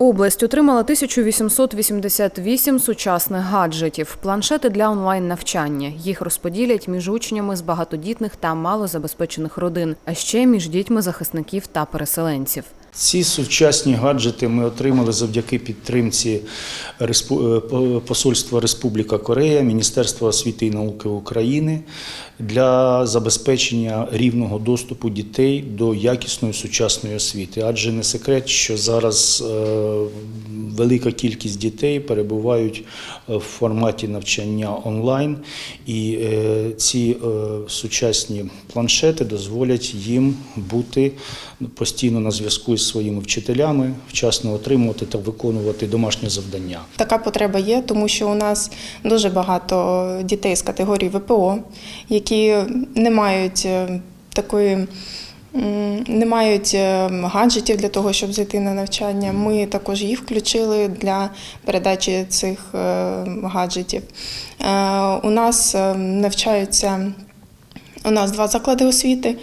Область отримала 1888 сучасних гаджетів, планшети для онлайн-навчання. Їх розподілять між учнями з багатодітних та малозабезпечених родин, а ще між дітьми захисників та переселенців. Ці сучасні гаджети ми отримали завдяки підтримці е, по- Посольства Республіка Корея, Міністерства освіти і науки України для забезпечення рівного доступу дітей до якісної сучасної освіти. Адже не секрет, що зараз е, велика кількість дітей перебувають е, в форматі навчання онлайн, і ці сучасні планшети дозволять їм бути постійно на зв'язку із своїми вчителями, вчасно отримувати та виконувати домашні завдання. Така потреба є, тому що у нас дуже багато дітей з категорії ВПО, які не мають е, такої. Не мають е, гаджетів для того, щоб зайти на навчання. Ми також їх включили для передачі цих е, гаджетів. У нас навчаються у нас два заклади освіти,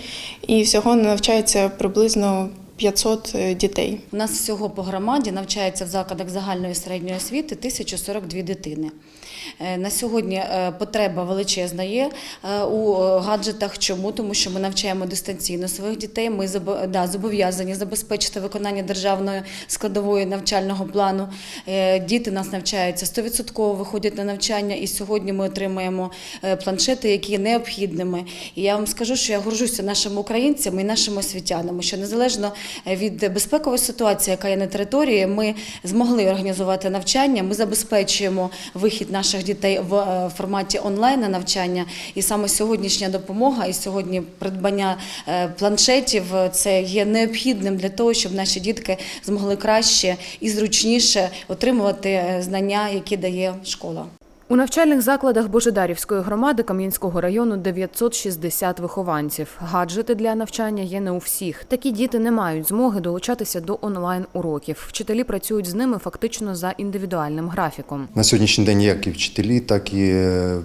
і всього навчається приблизно 500 дітей. У нас всього по громаді навчається в закладах загальної середньої освіти 1042 дитини. Е, На сьогодні е, потреба величезна є е, у е, гаджетах. Чому? Тому що ми навчаємо дистанційно своїх дітей. Ми да, зобов'язані забезпечити виконання державної складової навчального плану. Е, Діти нас навчаються 100% виходять на навчання, і сьогодні ми отримуємо е, планшети, які є необхідними. І я вам скажу, що я горжуся нашими українцями і нашими освітянами, що незалежно е, від безпекової ситуації, яка є на території, ми змогли організувати навчання. Ми забезпечуємо вихід наших дітей в е, форматі онлайн навчання. І саме сьогоднішня допомога і сьогодні придбання е, планшетів е, це є необхідним для того, щоб наші дітки змогли краще і зручніше отримувати е, знання, які дає школа. У навчальних закладах Божедарівської громади Кам'янського району 960 вихованців. Гаджети для навчання є не у всіх. Такі діти не мають змоги долучатися до онлайн-уроків. Вчителі працюють з ними фактично за індивідуальним графіком. На сьогоднішній день як і вчителі, так і е,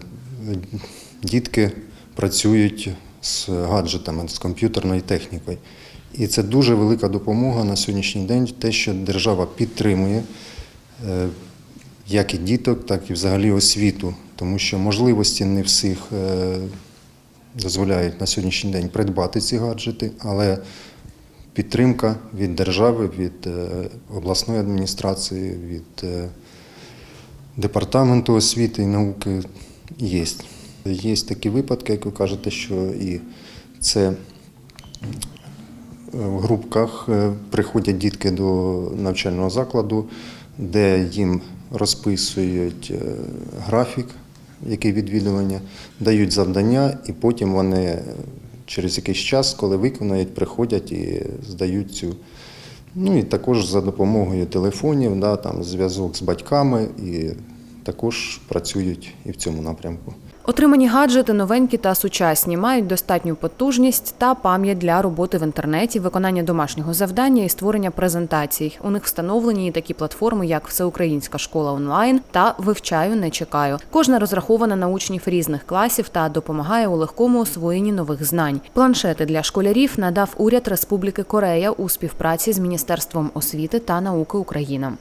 дітки працюють з гаджетами, з комп'ютерною технікою. І це дуже велика допомога на сьогоднішній день, те, що держава підтримує е, як і діток, так і взагалі освіту, тому що можливості не всіх е, дозволяють на сьогоднішній день придбати ці гаджети, але підтримка від держави, від е, обласної адміністрації, від е, департаменту освіти і науки є. Є такі випадки, як ви кажете, що і це в групках приходять дітки до навчального закладу, де їм розписують е, графік, який відвідування, дають завдання, і потім вони через якийсь час, коли виконають, приходять і здають цю. Ну і також за допомогою телефонів, да, там зв'язок з батьками, і також працюють і в цьому напрямку. Отримані гаджети новенькі та сучасні, мають достатню потужність та пам'ять для роботи в інтернеті, виконання домашнього завдання і створення презентацій. У них встановлені і такі платформи, як Всеукраїнська школа онлайн та Вивчаю, не чекаю. Кожна розрахована на учнів різних класів та допомагає у легкому освоєнні нових знань. Планшети для школярів надав уряд Республіки Корея у співпраці з Міністерством освіти та науки України.